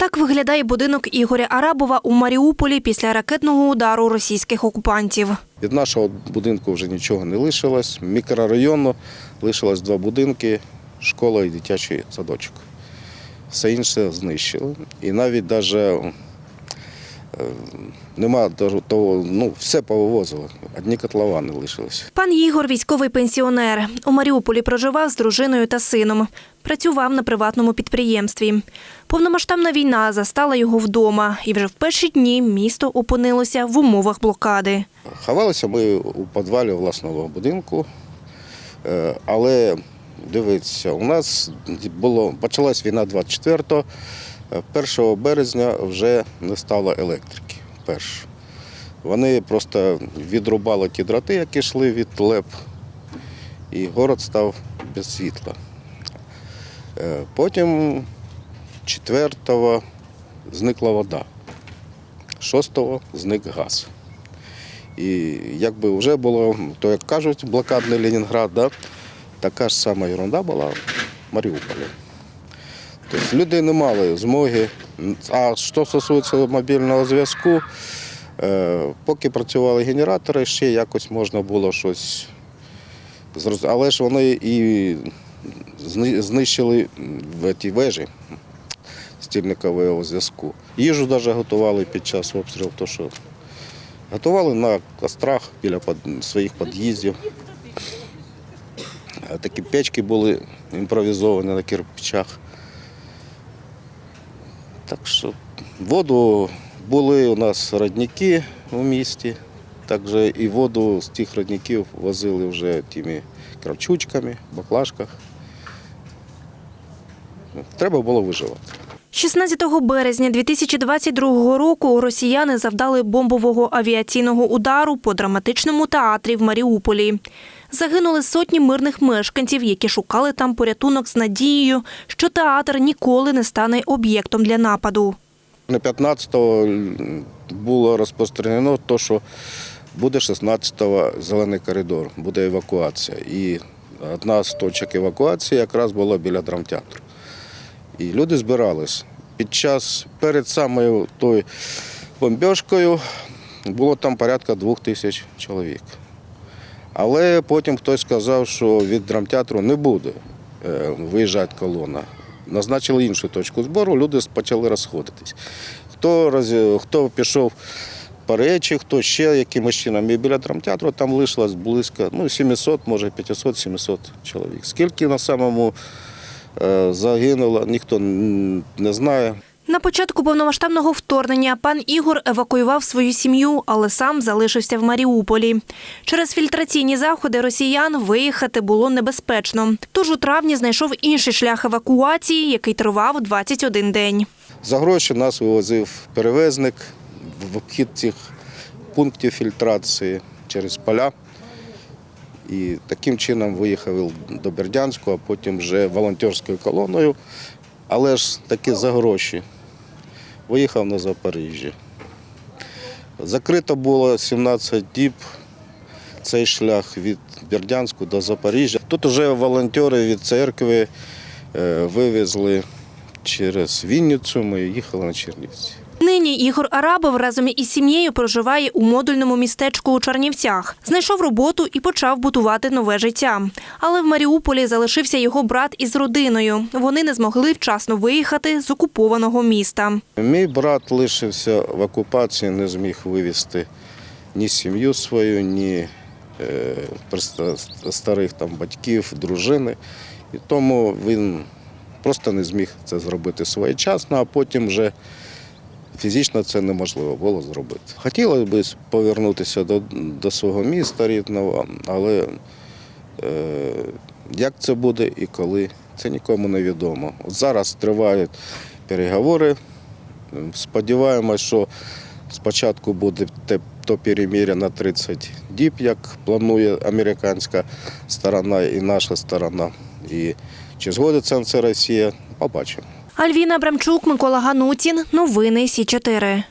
Так виглядає будинок Ігоря Арабова у Маріуполі після ракетного удару російських окупантів. Від нашого будинку вже нічого не лишилось. Мікрорайону лишилось два будинки, школа і дитячий садочок. Все інше знищили. І навіть навіть нема даже того, ну, все повивозили. Одні котловани лишились. Пан Ігор військовий пенсіонер. У Маріуполі проживав з дружиною та сином. Працював на приватному підприємстві. Повномасштабна війна застала його вдома, і вже в перші дні місто опинилося в умовах блокади. Ховалися ми у підвалі власного будинку, Е, але дивіться, у нас було, почалась війна 24-го, Е, 1 березня вже не стало електрики. Перш. Вони просто відрубали ті дроти, які йшли від ЛЕП, і город став без світла. Е, Потім 4-го зникла вода, 6-го зник газ. І якби вже було, то як кажуть, блокадний Ленінград, да, така ж сама ерунда була в Маріуполі. Тобто люди не мали змоги. А що стосується мобільного зв'язку, е, поки працювали генератори, ще якось можна було щось зрозуміти. Але ж вони і знищили в ті вежі стільникового зв'язку. Їжу навіть готували під час обстрілів, то що Готували на кострах біля своїх під'їздів. Такі печки були імпровізовані на кирпичах. Так що воду були у нас родники у місті. Також і воду з тих родників возили вже тими кравчучками, баклажках. Треба було виживати. 16 березня 2022 року росіяни завдали бомбового авіаційного удару по драматичному театрі в Маріуполі. Загинули сотні мирних мешканців, які шукали там порятунок з надією, що театр ніколи не стане об'єктом для нападу. На 15-го було розпространено те, що буде 16-го зелений коридор, буде евакуація. І одна з точок евакуації якраз була біля драмтеатру. І люди збирались. Під час перед самою тою бомбіжкою було там порядка двох тисяч чоловік. Але потім хтось сказав, що від драмтеатру не буде е, виїжджати колона. Назначили іншу точку збору, люди почали розходитись. Хто, роз... хто пішов по речі, хто ще якимось чином. І біля драмтеатру там лишилось близько ну, 700, може 500-700 чоловік. Скільки на самому е, загинуло, ніхто не знає. На початку повномасштабного вторгнення пан Ігор евакуював свою сім'ю, але сам залишився в Маріуполі. Через фільтраційні заходи росіян виїхати було небезпечно. Тож у травні знайшов інший шлях евакуації, який тривав 21 день. За гроші нас вивозив перевезник в обхід цих пунктів фільтрації через поля. І таким чином виїхав до Бердянську, а потім вже волонтерською колоною, але ж таки за гроші. Виїхав на Запоріжжя. Закрито було 17 діб цей шлях від Бердянську до Запоріжжя. Тут вже волонтери від церкви е, вивезли через Вінницю, ми їхали на Чернівці. Нині Ігор Арабов разом із сім'єю проживає у модульному містечку у Чернівцях. Знайшов роботу і почав будувати нове життя. Але в Маріуполі залишився його брат із родиною. Вони не змогли вчасно виїхати з окупованого міста. Мій брат лишився в окупації, не зміг вивезти ні сім'ю свою, ні е, старих там батьків, дружини. І тому він просто не зміг це зробити своєчасно, а потім вже фізично це неможливо було зробити. Хотілося б повернутися до, до свого міста рідного, але е, як це буде і коли, це нікому не відомо. От зараз тривають переговори. Сподіваємось, що спочатку буде то перемир'я на 30 діб, як планує американська сторона і наша сторона. І чи згодиться це Росія, побачимо. Альвіна Абрамчук, Микола Ганутін. Новини Сі 4